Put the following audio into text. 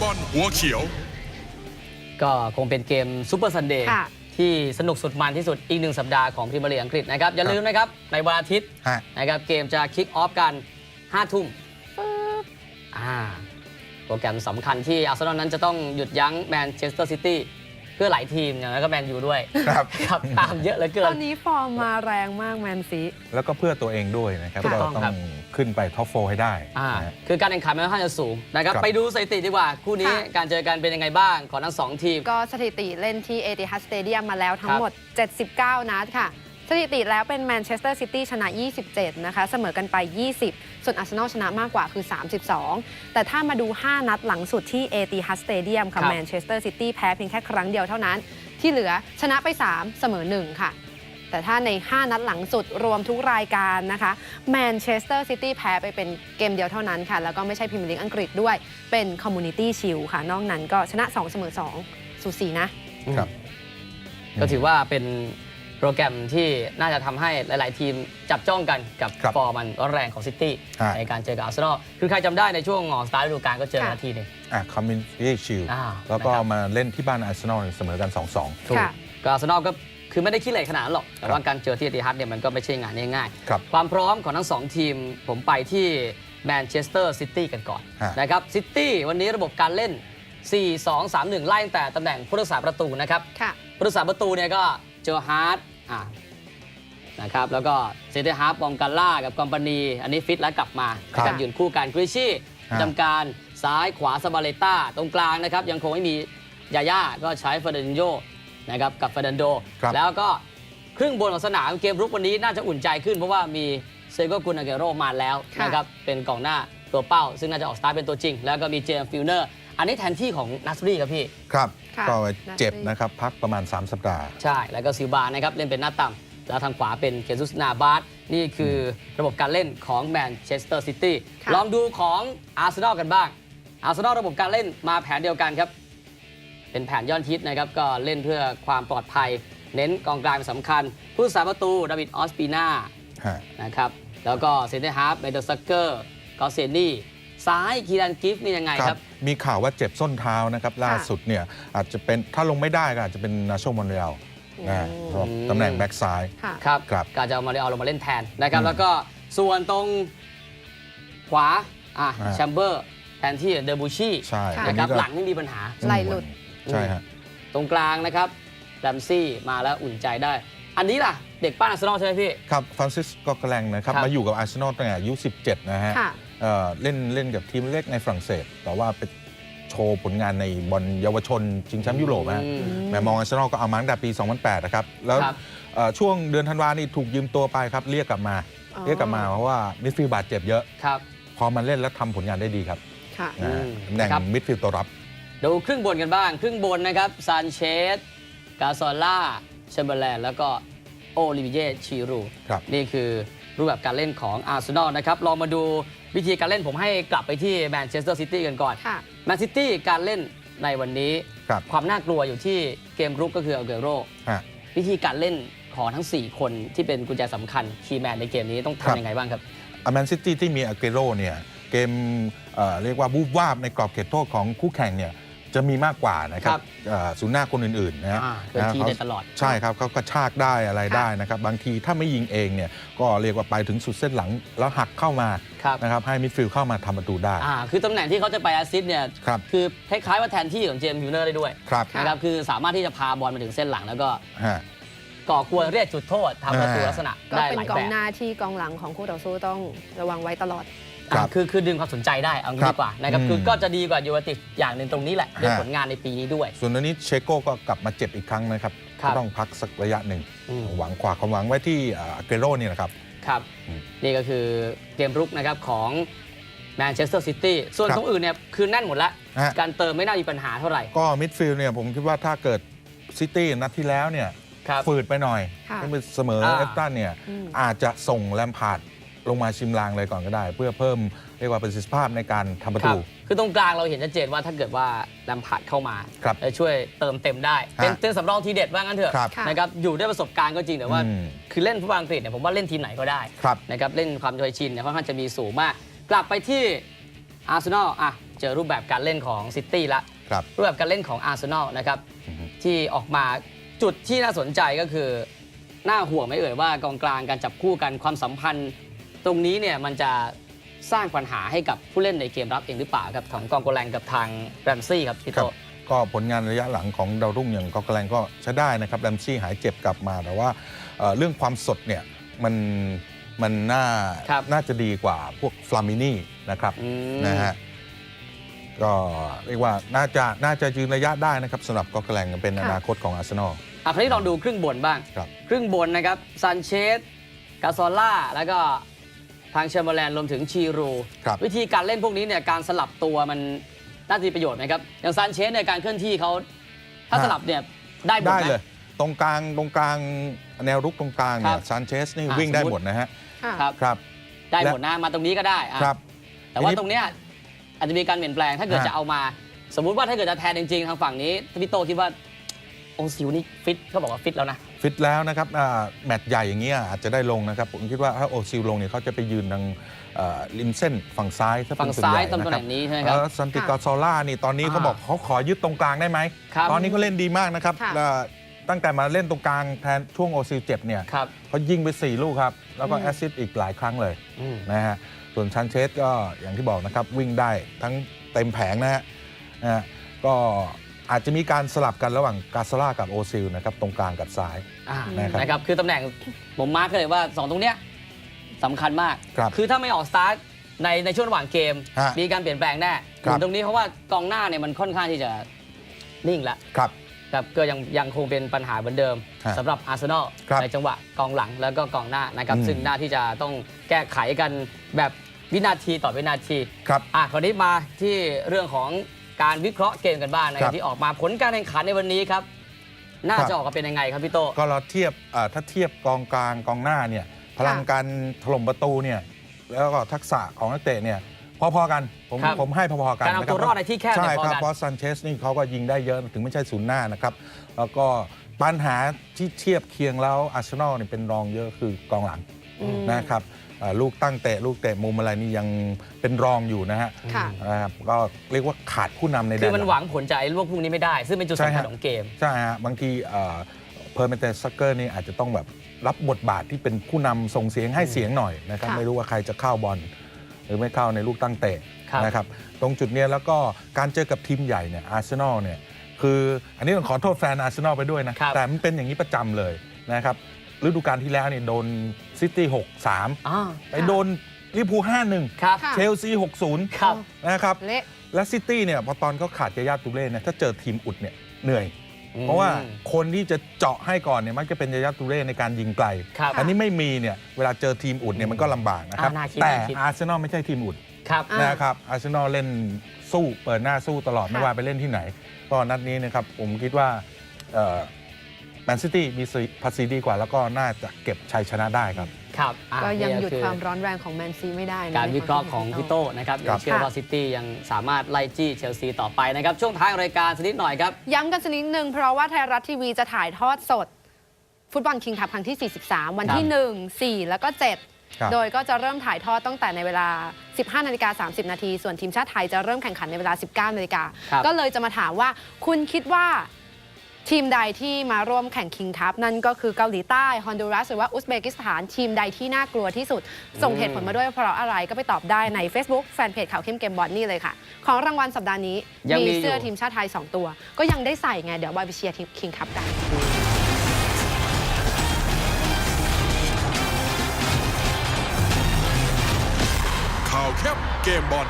บอลหัวเขียว ก็คงเป็นเกมซูเปอร์ซันเดย์ค่ะที่สนุกสุดมันที่สุดอีกหนึ่งสัปดาห์ของพรีเมียร์ลีกอังกฤษนะครับ อย่าลืมนะครับ ในวันอาทิตย์ฮะ นะครับเกมจะคิกออฟกัน 5 ทุ่มอ่าโปรแกรมสำคัญที่อาร์เซนอลนั้นจะต้องหยุดยั้งแมนเชสเตอร์ซิตี้เพื่อหลายทีมอย่างนั้นก็แมนยูด้วยครับ ครับตามเยอะเหลือเกิตอน นนี้ฟอร์มมาแรงมากแมนซี แล้วก็เพื่อตัวเองด้วยนะครับ ถูกก็ต้องต้อครับง ขึ้นไปท็อปโฟให้ได้อ่านะฮะ คือการแข่งขันมันค่อนข้างจะสูงนะครับครับ ไปดูสถิติดีกว่าคู่นี้ค่ะ การเจอกันเป็นยังไงบ้างของทั้งสองทีม ก็สถิติเล่นที่เอติฮัดสเตเดียมมาแล้วทั้ครังบหมด 79 นัดค่ะ สถิติแล้วเป็นแมนเชสเตอร์ซิตี้ชนะ 27 นะคะ เสมอกันไป 20 ส่วนอาร์เซนอลชนะมากกว่าคือ 32 แต่ถ้ามาดู 5 นัดหลังสุดที่เอติฮัดสเตเดียมครัค่ะบ แมนเชสเตอร์ซิตี้แพ้เพียงแค่ครั้งเดียวเท่านั้น ที่เหลือชนะไป 3 เสมอ 1 ค่ะ แต่ถ้าใน 5 นัดหลังสุดรวมทุกรายการนะคะแมนเชสเตอร์ซิตี้แพ้ไปเป็นเกมเดียวเท่านั้นค่ะ แล้วก็ไม่ใช่พรีเมียร์ลีกอังกฤษด้วยเป็นคอมมูนิตี้ชิลค่ะ นอกนั้นก็ชนะ 2 เสมอ 2 สูสีนะ ครับ ก็ถือว่าเป็นโปรแกรมที่น่าจะทำให้หลาย ๆ ทีมจับจ้องกันกับครับฟอร์มมันร้อนแรงของซิตี้ฮะในการเจอกับอาร์เซนอลคือใครจำได้ในช่วงงอสตาร์ฤดูกาลก็เจอกันค่ะ ทีหนึงอะคอมมิ n ตี้ชิลอ่าแล้วก็นะครับมาเล่นที่บ้านอาร์เซนอลเสมอกัน 2-2 ถูกค่ะ ก็อาร์เซนอลก็ คือไม่ได้ขี้เหร่ขนาดนั้นหรอก แต่ว่าครับการเจอที่เอติฮัดเนี่ยมันก็ไม่ใช่งานง่ายครับๆความพร้อมของทั้งสองทีมผมไปที่แมนเชสเตอร์ซิตี้กันก่อนฮะนะครับซิตี้วันนี้ระบบการเล่น 4-2-3-1 ไล่ตั้งแต่ตำแหน่งผู้รักษาประตูนะครับค่ะผู้รักษาประตูเนี่ยก็เจอฮาร์ดอ่านะครับแล้วก็เซนเตอร์ฮาร์ฟบองกาล่ากับกอมปานีอันนี้ฟิตแล้วกลับมาครับนะครับยืนคู่กันกริชี่ฮะจำการซ้ายขวาซาบาเลต้าตรงกลางนะครับยังคงไม่มียาย่าก็ใช้เฟอร์นันโย นะครับกับเฟอร์นันโดครับแล้วก็ครึ่งบนของสนามเกมรุกวันนี้น่าจะอุ่นใจขึ้นเพราะว่ามีเซโกกุนอาเกโรมาแล้วค่ะนะครับเป็นกองหน้าตัวเป้า ซึ่งน่าจะออกสตาร์ทเป็นตัวจริง แล้วก็มีเจมส์ฟิลเนอร์ อันนี้แทนที่ของนัสรีครับพี่ ครับค่ะก็เจ็บนาทีนะครับพักประมาณ 3 สัปดาห์ ใช่ แล้วก็ซิลบานะครับเล่นเป็นหน้าต่ำแล้วทางขวาเป็นเคซุสนาบาสนี่คือระบบการเล่นของแมนเชสเตอร์ซิตี้ค่ะลองดูของอาร์เซนอลกันบ้างอาร์เซนอลระบบการเล่นมาแผนเดียวกันครับ เป็นแผนยอดฮิตนะครับก็เล่นเพื่อความปลอดภัย เน้นกองกลางเป็นสำคัญ ผู้สาประตูดาวิดออสปีนาฮะนะครับแล้วก็เซนเตอร์ฮาร์ฟเมเดอร์ซักเกอร์กอเซนี่ซ้ายคีรันกิฟต์นี่ยังไงครับ มีข่าวว่าเจ็บส้นเท้านะครับ ล่าสุดเนี่ยอาจจะเป็นถ้าลงไม่ได้ก็อาจจะเป็นนาโชมอนเรียลนะฮะอืมสำหรับตำแหน่งแบ็กซ้ายค่ะครับครับก็จะเอามาเอาลงมาเล่นแทนนะครับอืมแล้วก็ส่วนตรงขวาอะอ่าแชมเบอร์แทนที่เดอร์บูชีใช่ค่ะนะครับอัก็หลังไม่มีปัญหาไหล่หลุด ใช่ฮะตรงกลางนะครับแรมซี่มาแล้วอุ่นใจได้ อันนี้ล่ะ เด็กป้านอาร์เซนอลใช่ไหมพี่ ครับฟรานซิสโก็แกลงนะครับ ครับมาอยู่กับอาร์เซนอลตั้งแต่อายุ 17 นะฮะค่ะ เอ่อเล่นเล่นกับทีมเล็กในฝรั่งเศส แต่ว่าไปโชว์ผลงานในบอลเยาวชนชิงแชมป์ยุโรปนะฮะอืมแมมองอาร์เซนอลก็เอามาตั้งแต่ปี 2008 นะครับ แล้วครับ เอ่อช่วงเดือนธันวานี่ถูกยืมตัวไปครับ เรียกกลับมา อ๋อเรียกกลับมาเพราะว่ามิดฟิลด์บาดเจ็บเยอะ ครับ พอมันเล่นแล้วทำผลงานได้ดีครับค่ะ นะฮะอืมตำแหน่งครับ มิดฟิลด์ตัวรับ ดูครึ่งบนกันบ้าง ครึ่งบนนะครับซานเชสกาซอล่าเชมเบอร์แลนแล้วก็โอลิเวียชีรูครับนี่คือรูปแบบการเล่นของอาร์เซนอลนะครับ ลองมาดูวิธีการเล่นผมให้กลับไปที่แมนเชสเตอร์ซิตี้กันก่อนค่ะแมนซิตี้การเล่นในวันนี้ครับความน่ากลัวอยู่ที่เกมรุกก็คืออัลเกโรฮะวิธีการเล่นของทั้ง 4 คนที่เป็นกุญแจสำคัญคีย์แมนในเกมนี้ต้องครับทำยังไงบ้างครับแมนซิตี้ที่มีอาเกโรเนี่ยเกมเอ่อเรียกว่าบูบวาบในกรอบเขตโทษของคู่แข่งเนี่ย จะมีมากกว่านะครัครับบเอ่อศูนย์หน้าคนอื่นๆนะฮะอ่าเคลื่อนที่นะได้เขาตลอด ใช่ครับเขากระชากได้อะไรค่ะได้นะครับ บางทีถ้าไม่ยิงเองเนี่ยก็เรียกว่าไปถึงสุดเส้นหลังแล้วหักเข้ามาครับนะครับให้มิดฟิลด์เข้ามาทำประตูได้อ่าคือตำแหน่งที่เขาจะไปแอสซิสต์เนี่ยครับคือคล้ายๆว่าแทนที่ของเจมส์มิลเนอร์ได้ด้วยครับค่ะนะครับคือสามารถที่จะพาบอลมาถึงเส้นหลังแล้วก็ฮะ ก่อกวนเรียกจุดโทษทำประตูอ่าลักษณะก็ได้เป็นหลายกอแบงบ หน้าที่กองหลังของคู่ต่อสู้ต้องระวังไว้ตลอด ครับอ่าคือคือดึงความสนใจได้เอางี้ครับดีกว่านะครับอืมคือก็จะดีกว่ายูเวนตุสอย่างหนึ่งตรงนี้แหละด้วยฮะผลงานในปีนี้ด้วย ส่วนตอนนี้เชโก้ก็กลับมาเจ็บอีกครั้งนะครับครับก็ต้องพักสักระยะหนึ่งอืมหวังขวาความหวังไว้ที่อาเกโรนี่แหละครับครับอืมนี่ก็คือเกมรุกนะครับของแมนเชสเตอร์ซิตี้ส่วนครับตรงอื่นเนี่ยคือแน่นหมดแล้วฮะการเติมไม่น่ามีปัญหาเท่าไหร่ ก็มิดฟิลด์เนี่ยผมคิดว่าถ้าเกิดซิตี้นัดที่แล้วเนี่ยครับฝืดไปหน่อยค่ะให้เป็นเสมออาเอฟตันเนี่ยอืมอาจจะส่งแลมพาร์ด ลงมาชิมลางเลยก่อนก็ได้ เพื่อเพิ่มเรียกว่าประสิทธิภาพในการทำประครัตูบคือตรงกลางเราเห็นชัดเจนว่าถ้าเกิดว่าแลมพาร์ดเข้ามาครับจะช่วยเติมเต็มได้ เป็นฮะเป็นสำรองทีเด็ดว่างั้นเถอะครับค่ะนะครับอยู่ด้วยประสบการณ์ก็จริงแต่ว่าอืมคือเล่นฟุตบอลอังกฤษเนี่ยผมว่าเล่นทีมไหนก็ได้ครับ นะครับเล่นความเคยชินเนี่ยค่อนข้างจะมีสูงมาก กลับไปที่อาร์เซนอลอะเจอรูปแบบการเล่นของซิตี้ละ ครับ รูปแบบการเล่นของอาร์เซนอลนะครับ อือฮึ ที่ออกมาจุดที่น่าสนใจก็คือ น่าห่วงไหม่เอ่ยว่ากองกลางการจับคู่กันความสัมพันธ์ ตรงนี้เนี่ยมันจะสร้างปัญหาให้กับผู้เล่นในเกมรับเองหรือเปล่าครับของกองโกแลงกับทางแรมซี่ครับพี่ครัโตบก็ผลงานระยะหลังของดาวรุ่งอย่างกอกแกลงก็ใช้ได้นะครับแรมซี่หายเจ็บกลับมาแต่ว่าเอ่อเรื่องความสดเนี่ยมันมันน่าครับน่าจะดีกว่าพวกฟลามินี่นะครับอืมนะฮะก็เรียกว่าน่าจะน่าจะยืนระยะได้นะครับสำหรับกอกแกลงเป็นอนาคตของอาร์เซนอลอะคราวนี้ลองดูครึ่งบนบ้าง ครับครึ่งบนนะครับซันเชสกาซอล่าแล้วก็ ทางเชมเบอร์แลนรวมถึงชีรูครับวิธีการเล่นพวกนี้เนี่ยการสลับตัวมันน่าจะมีประโยชน์ไหมครับอย่างซันเชสเนี่ยการเคลื่อนที่เขาถ้าฮะสลับเนี่ยได้หมดได้ไหมเลย ตรงกลางตรงกลางแนวรุกตรงกลางเนี่ครัยบซานเชสนี่อะวิ่งได้สมมุติหมดนะฮะค่ะครับครับได้และหมดนะมาตรงนี้ก็ได้อะครับ แต่ว่าทีนี้ตรงเนี้ยอาจจะมีการเปลี่ยนแปลงถ้าเกิดฮะจะเอามา สมมุติว่าถ้าเกิดจะแทนจริงๆทางฝั่งนี้พี่โตคิดว่า โอซิวนี่ฟิตเขาบอกว่าฟิตแล้วนะ ฟิตแล้วนะครับอ่าแมตช์ใหญ่อย่างเงี้ยอาจจะได้ลงนะครับ ผมคิดว่าถ้าโอซิลลงเนี่ยเขาจะไปยืนทางเอ่อริมเส้นฝั่งซ้ายถ้าเป็ฝั่นงส่วนซ้าใหยญ่ตรงตำนะแหครับน่งนี้ใช่ไหมครับซันติกาซอล่านี่ตอนนี้อ่าเขาบอกเขาขอยึดตรงกลางได้ไหม ครับ ตอนนี้ก็เล่นดีมากนะครับค่ะ แล้วตั้งแต่มาเล่นตรงกลางแทนช่วงโอซิลเจ็บเนี่ยครับ เขายิงไป 4 ลูกครับ แล้วก็อืม แอสซิสต์อีกหลายครั้งเลย อืม นะฮะ ส่วนชันเชสก็อย่างที่บอกนะครับ วิ่งได้ทั้งเต็มแผงนะฮะนะฮะก็ อาจจะมีการสลับกันระหว่างกาซาร่ากับโอซิลนะครับตรงกลางกับซ้าย อ่านะครับนะครับ คือตำแหน่งผมมาร์กเลยว่า 2 ตรงเนี้ยสำคัญมากครับคือถ้าไม่ออกสตาร์ทในในช่วงระหว่างเกม ฮะมีการเปลี่ยนแปลงแน่ครับส่วนตรงนี้เพราะว่ากองหน้าเนี่ยมันค่อนข้างที่จะนิ่งละครับ ครับก็ยังยังคงเป็นปัญหาเหมือนเดิมฮะสำหรับอาร์เซนอลครับในจังหวะกองหลังแล้วก็กองหน้านะครับ อืม ซึ่งหน้าที่จะต้องแก้ไขกันแบบวินาทีต่อวินาที ครับ อะคราวนี้มาที่เรื่องของ การวิเคราะห์เกมกันบ้างนะคครัรับบที่ออกมาผลการแข่งขันในวันนี้ครับ น่าครับจะออกมาเป็นยังไงครับพี่โตก็เราเทียบเอ่อถ้าเทียบกองกลางกองหน้าเนี่ยพลังการถล่มประตูเนี่ยแล้วก็ทักษะของนักเตะเนี่ยพอๆกันผมครับผมให้พอๆกันการเอานะคบตัวรอดในที่แคบเนี่ยใช่พอครับกันเพราะซันเชสนี่เขาก็ยิงได้เยอะถึงไม่ใช่ศูนย์หน้านะครับ แล้วก็ปัญหาที่เทียบเคียงแล้วอาร์เซนอลเนี่ยเป็นรองเยอะคือกองหลังอืมนะครับเอ่อ ลูกตั้งเตะลูกเตะมุมอะไรนี่ยังเป็นรองอยู่นะฮะค่ะนะครับก็เรียกว่าขาดผู้นำในแดคืนอมันลัหวังผลจากไอ้ลูกพวกนี้ไม่ได้ ซึ่งเป็นจุดใช่สำคัญฮะของเกม ใช่ฮะบางทีเพอร์เมเตซักเกอร์นี่อาจจะต้องแบบรับบทบาทที่เป็นผู้นำส่งเสียงให้เสียงหน่อยนะครับ ค่ะ ไม่รู้ว่าใครจะเข้าบอลหรือไม่เข้าในลูกตั้งเตะครับ นะครับ ตรงจุดเนี้ยแล้วก็การเจอกับทีมใหญ่เนี่ยอาร์เซนอลเนี่ยคืออันนี้ต้องขอโทษแฟนอาร์เซนอลไปด้วยนะครับแต่มันเป็นอย่างนี้ประจำเลยนะครับ ฤดูกาลที่แล้วเนี่ยโดนซิตี้6-3 อ่า ไปโดนลิเวอร์พูล5-1 ครับ ค่ะ เชลซี6-0ครับนะครับ เละ และซิตี้เนี่ยพอตอนเขาขาดยายาตูเล่เนี่ยถ้าเจอทีมอุดเนี่ยเหนื่อย เพราะว่าคนที่จะเจาะให้ก่อนเนี่ยมักจะเป็นยายาตูเล่ในการยิงไกลครับอันนี้ไม่มีเนี่ยเวลาเจอทีมอุดเนี่ยมันก็ลำบากนะครับ อ่าน่าคิดแต่น่าคิด อาร์เซนอลไม่ใช่ทีมอุดครับ อ่านะครับอาร์เซนอลเล่นสู้เปิดหน้าสู้ตลอดค่ะไม่ว่าไปเล่นที่ไหน ก็นัดนี้นะครับผมคิดว่า แมนซิตี้มีภาษีดีกว่า แล้วก็น่าจะเก็บชัยชนะได้ครับ ครับอะก็ยังหยุดนี่ความร้อนแรงของแมนซีไม่ได้นะการในวิเคราะห์มของคิดพี่โต้นะครับครัยับ งเชื่อว่าซิตี้ยังสามารถไล่จี้เชลซีต่อไปนะครับ ช่วงท้ายของรายการสักนิดหน่อยครับ ย้ำกันสักนิดนึงเพราะว่าไทยรัฐทีวีจะถ่ายทอดสด ฟุตบอลคิงคัพครั้งที่ 43 วันที่1 4 แล้วก็ ครับ 7 โดยก็จะเริ่มถ่ายทอดตั้งแต่ในเวลา 15นาฬิกา30 นาที ส่วนทีมชาติไทยจะเริ่มแข่งขันในเวลา 19นาฬิกาครับ ก็เลยจะมาถามว่าคุณคิดว่า ทีมใดที่มาร่วมแข่งคิงคัพนั่นก็คือเกาหลีใต้ฮอนดูรัสหรือว่าอุซเบกิสถานทีมใดที่น่ากลัวที่สุด ส่งเหตุผลมาด้วยเพราะอะไรก็ไปตอบได้ใน Facebook แฟนเพจข่าวเข้มเกมบอลนี่เลยค่ะ ของรางวัลสัปดาห์นี้ยังมีมีเสื้ออยู่ทีมชาติไทย 2 ตัว ก็ยังได้ใส่ไง เดี๋ยวบอยไปเชียร์ทีมคิงคัพกันข่าวแคบเกมบอล